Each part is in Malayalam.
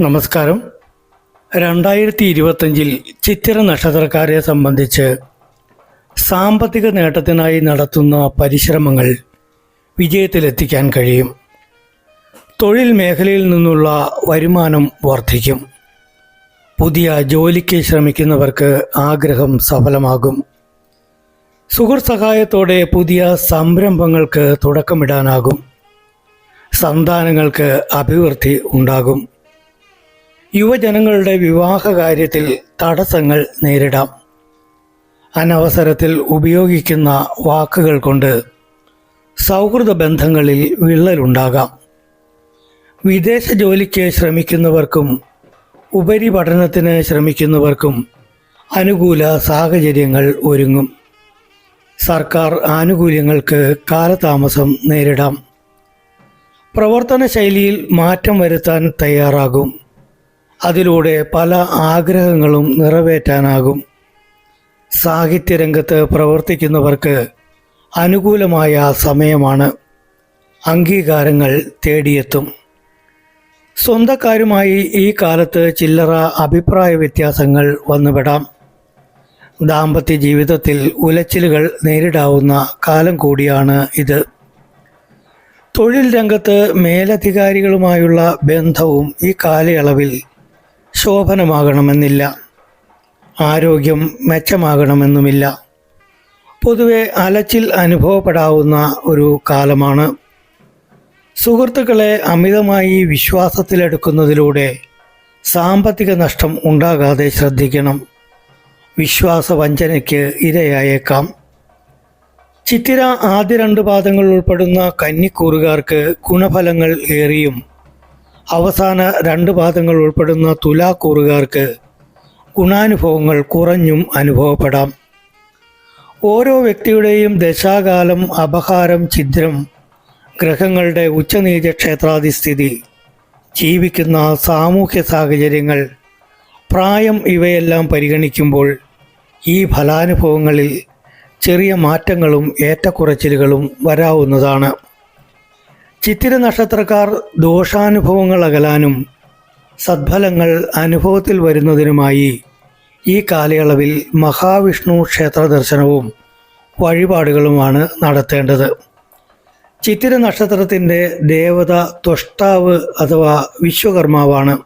നമസ്കാരം. രണ്ടായിരത്തി ഇരുപത്തഞ്ചിൽ ചിത്തിര നക്ഷത്രക്കാരെ സംബന്ധിച്ച് സാമ്പത്തിക നേട്ടത്തിനായി നടത്തുന്ന പരിശ്രമങ്ങൾ വിജയത്തിലെത്തിക്കാൻ കഴിയും. തൊഴിൽ മേഖലയിൽ നിന്നുള്ള വരുമാനം വർദ്ധിക്കും. പുതിയ ജോലിക്ക് ശ്രമിക്കുന്നവർക്ക് ആഗ്രഹം സഫലമാകും. സുഹൃത്ത് സഹായത്തോടെ പുതിയ സംരംഭങ്ങൾക്ക് തുടക്കമിടാനാകും. സന്താനങ്ങൾക്ക് അഭിവൃദ്ധി ഉണ്ടാകും. യുവജനങ്ങളുടെ വിവാഹ കാര്യത്തിൽ തടസ്സങ്ങൾ നേരിടാം. അനവസരത്തിൽ ഉപയോഗിക്കുന്ന വാക്കുകൾ കൊണ്ട് സൗഹൃദ ബന്ധങ്ങളിൽ വിള്ളലുണ്ടാകാം. വിദേശ ജോലിക്ക് ശ്രമിക്കുന്നവർക്കും ഉപരിപഠനത്തിന് ശ്രമിക്കുന്നവർക്കും അനുകൂല സാഹചര്യങ്ങൾ ഒരുങ്ങും. സർക്കാർ ആനുകൂല്യങ്ങൾക്ക് കാലതാമസം നേരിടാം. പ്രവർത്തന ശൈലിയിൽ മാറ്റം വരുത്താൻ തയ്യാറാകും. അതിലൂടെ പല ആഗ്രഹങ്ങളും നിറവേറ്റാനാകും. സാഹിത്യരംഗത്ത് പ്രവർത്തിക്കുന്നവർക്ക് അനുകൂലമായ സമയമാണ്. അംഗീകാരങ്ങൾ തേടിയെത്തും. സ്വന്തക്കാരുമായി ഈ കാലത്ത് ചില്ലറ അഭിപ്രായ വ്യത്യാസങ്ങൾ വന്നുപെടാം. ദാമ്പത്യ ജീവിതത്തിൽ ഉലച്ചിലുകൾ നേരിടാവുന്ന കാലം കൂടിയാണ് ഇത്. തൊഴിൽ രംഗത്ത് മേലധികാരികളുമായുള്ള ബന്ധവും ഈ കാലയളവിൽ ശോഭനമാകണമെന്നില്ല. ആരോഗ്യം മെച്ചമാകണമെന്നുമില്ല. പൊതുവെ അലച്ചിൽ അനുഭവപ്പെടാവുന്ന ഒരു കാലമാണ്. സുഹൃത്തുക്കളെ അമിതമായി വിശ്വാസത്തിലെടുക്കുന്നതിലൂടെ സാമ്പത്തിക നഷ്ടം ഉണ്ടാകാതെ ശ്രദ്ധിക്കണം. വിശ്വാസവഞ്ചനയ്ക്ക് ഇരയായേക്കാം. ചിത്തിര ആദ്യ രണ്ട് പാദങ്ങൾ ഉൾപ്പെടുന്ന കന്നിക്കൂറുകാർക്ക് ഗുണഫലങ്ങൾ ഏറിയും. അവസാന രണ്ട് പാദങ്ങൾ ഉൾപ്പെടുന്ന തുലാക്കൂറുകാർക്ക് ഗുണാനുഭവങ്ങൾ കുറഞ്ഞും അനുഭവപ്പെടാം. ഓരോ വ്യക്തിയുടെയും ദശാകാലം അപഹാരം ഛിദ്രം ഗ്രഹങ്ങളുടെ ഉച്ചനീച ക്ഷേത്രാധിസ്ഥിതി ജീവിക്കുന്ന സാമൂഹ്യ സാഹചര്യങ്ങൾ പ്രായം ഇവയെല്ലാം പരിഗണിക്കുമ്പോൾ ഈ ഫലാനുഭവങ്ങളിൽ ചെറിയ മാറ്റങ്ങളും ഏറ്റക്കുറച്ചിലുകളും വരാവുന്നതാണ്. ചിത്തിര നക്ഷത്രക്കാർ ദോഷാനുഭവങ്ങൾ അകലാനും സദ്ഫലങ്ങൾ അനുഭവത്തിൽ വരുന്നതിനുമായി ഈ കാലയളവിൽ മഹാവിഷ്ണു ക്ഷേത്ര ദർശനവും വഴിപാടുകളുമാണ് നടത്തേണ്ടത്. ചിത്തിര നക്ഷത്രത്തിന്റെ ദേവത ത്വഷ്ടാവ് അഥവാ വിശ്വകർമാവാണ്.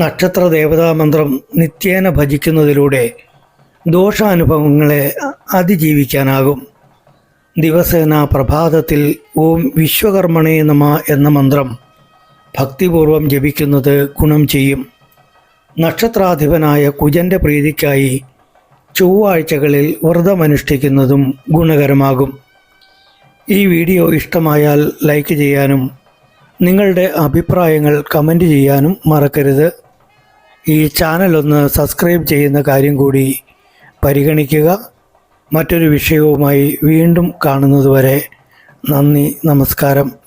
നക്ഷത്ര ദേവതാ മന്ത്രം നിത്യേന ഭജിക്കുന്നതിലൂടെ ദോഷാനുഭവങ്ങളെ അതിജീവിക്കാനാകും. ദിവസേന പ്രഭാതത്തിൽ ഓം വിശ്വകർമ്മണേ നമ എന്ന മന്ത്രം ഭക്തിപൂർവം ജപിക്കുന്നത് ഗുണം ചെയ്യും. നക്ഷത്രാധിപനായ കുജന്റെ പ്രീതിക്കായി ചൊവ്വാഴ്ചകളിൽ വ്രതമനുഷ്ഠിക്കുന്നതും ഗുണകരമാകും. ഈ വീഡിയോ ഇഷ്ടമായാൽ ലൈക്ക് ചെയ്യാനും നിങ്ങളുടെ അഭിപ്രായങ്ങൾ കമന്റ് ചെയ്യാനും മറക്കരുത്. ഈ ചാനൽ ഒന്ന് സബ്സ്ക്രൈബ് ചെയ്യുന്ന കാര്യം കൂടി പരിഗണിക്കുക. മറ്റൊരു വിഷയവുമായി വീണ്ടും കാണുന്നതുവരെ നന്ദി നമസ്കാരം.